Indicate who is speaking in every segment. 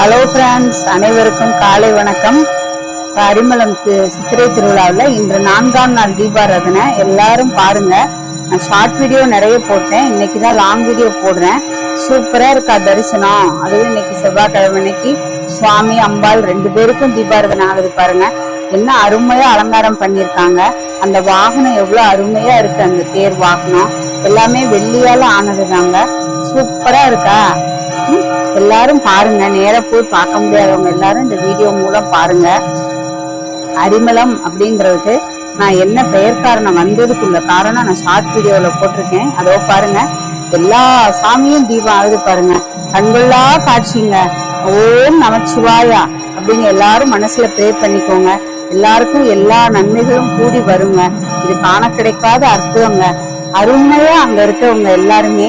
Speaker 1: Hello friends அனைவருக்கும் காலை வணக்கம். அரிமலம் அரிமளம் சித்திரை திருவிழாவில் இன்று நான்காம் நாள் தீபாராதனை. எல்லாரும் பாருங்க. நான் ஷார்ட் வீடியோ நிறைய போட்டேன். இன்னைக்கு தான் லாங் வீடியோ போடுறேன். சூப்பராக இருக்கா தரிசனம்? அதுவும் இன்னைக்கு செவ்வாய்க்கிழமை இன்னைக்கு சுவாமி அம்பாள் ரெண்டு பேருக்கும் தீபாராதனை ஆகுது பாருங்க. என்ன அருமையாக அலங்காரம் பண்ணியிருக்காங்க. அந்த வாகனம் எவ்வளோ அருமையாக இருக்கு. அந்த தேர் வாகனம் எல்லாமே வெள்ளியால் ஆனது தாங்க சூப்பராக இருக்கா? எல்லாரும் பாருங்க. நேரா போய் பார்க்க முடியாதவங்க எல்லாரும் இந்த வீடியோ மூலம் பாருங்க. அரிமளம் அப்படிங்கிறதுக்கு நான் என்ன பெயர் காரணம் வந்ததுக்குள்ள காரணம் நான் ஷார்ட் வீடியோவில் போட்டிருக்கேன். அதோ பாருங்க. எல்லா சாமியும் தீபம் ஆகுது பாருங்க. கண்கொள்ளா காட்சிங்க. ஓம் நமச்சிவாயா அப்படின்னு எல்லாரும் மனசுல ப்ரே பண்ணிக்கோங்க. எல்லாருக்கும் எல்லா நன்மைகளும் கூடி வருங்க. இது காண கிடைக்காத அற்புதங்க. அருமையா அங்க இருக்கவங்க எல்லாருமே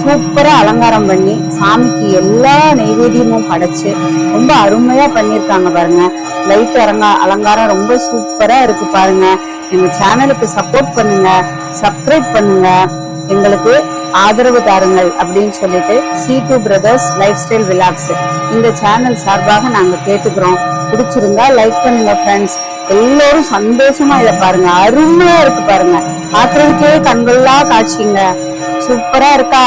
Speaker 1: சூப்பரா அலங்காரம் பண்ணி சாமிக்கு எல்லா நைவேத்தியமும் படைச்சு ரொம்ப அருமையா பண்ணியிருக்காங்க பாருங்க. லைட் அரங்க அலங்காரம் ரொம்ப சூப்பரா இருக்கு பாருங்க. எங்க சேனலுக்கு சப்போர்ட் பண்ணுங்க சப்ஸ்கிரைப் பண்ணுங்க. எங்களுக்கு ஆதரவு தாருங்கள் அப்படின்னு சொல்லிட்டு C two brothers life style vlogs இந்த சேனல் சார்பாக நாங்க கேட்டுக்கிறோம். பிடிச்சிருந்தா லைக் பண்ணுங்க ஃப்ரெண்ட்ஸ் எல்லோரும் சந்தோஷமா இதை பாருங்க. அருமையா இருக்கு பாருங்க. பாக்குறதுக்கே கண்கள்லாம் காட்சிங்க. சூப்பரா இருக்கா?